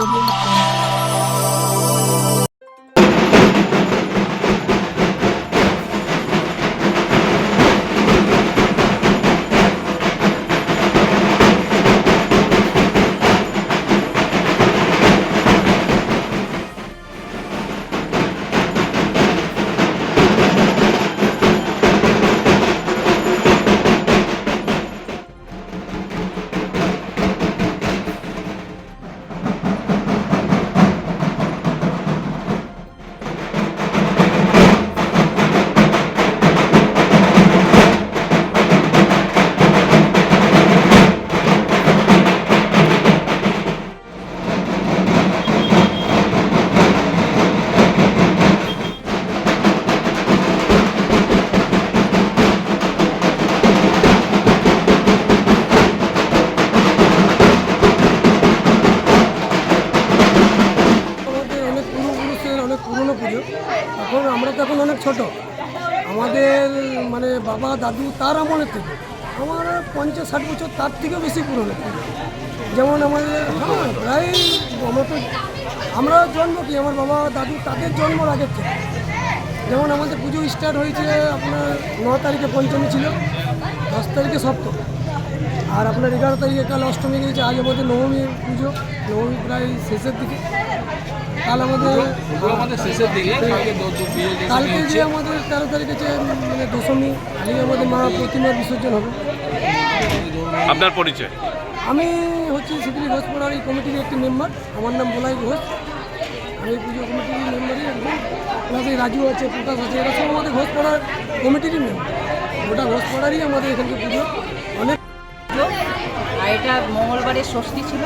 我 তো এখন অনেক ছোট। আমাদের মানে বাবা, দাদু তার আমলের থেকে আমার পঞ্চাশ ষাট বছর তার থেকেও বেশি পুরনো। যেমন আমাদের হ্যাঁ প্রায় আমরা আমরা জন্ম কি? আমার বাবা, দাদু তাদের জন্ম আগের থেকে। যেমন আমাদের পুজো স্টার্ট হয়েছে আপনার ন তারিখে পঞ্চমী ছিল, দশ তারিখে সপ্তম। আর আপনার এগারো তারিখে কাল অষ্টমী গেছে আজ আমাদের নবমী পুজো নবমী প্রায় শেষের দিকে। কাল আমাদের আমাদের শেষের দিকে কালকে যে আমাদের তেরো তারিখে যে মানে দশমী কালকে আমাদের মা প্রতিমা বিসর্জন হবে। আপনার পরিচয়? আমি হচ্ছি সিপিলি ঘোষ পড়ার এই কমিটির একটি মেম্বার আমার নাম বলাই ঘোষ। আমি পুজো কমিটির মেম্বারই একজন। প্লাস এই রাজু আছে প্রকাশ আছে এরা সব আমাদের ঘোষ পড়ার কমিটিরই মেম্বার গোটা ঘোষ পড়ারই আমাদের এখানকার পুজো। অনেক এটা মঙ্গলবারে ষষ্ঠী ছিল।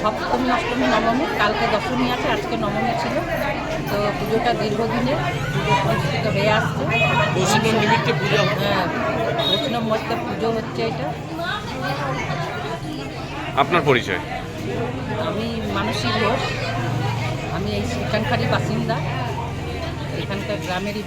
সপ্তমী অষ্টমী নবমী কালকে দশমী আছে আজকে নবমী ছিল। তো পুজোটা দীর্ঘদিনের পুজো অনুষ্ঠিত হয়ে আসছে। বৈষ্ণব নিমিত্তে পূজা। হচ্ছে। হ্যাঁ বৈষ্ণব মস্তে পুজো হচ্ছে এটা। আপনার পরিচয়? আমি মানসী ঘোষ। আমি এই এখানকারই বাসিন্দা। এখানকার গ্রামেরই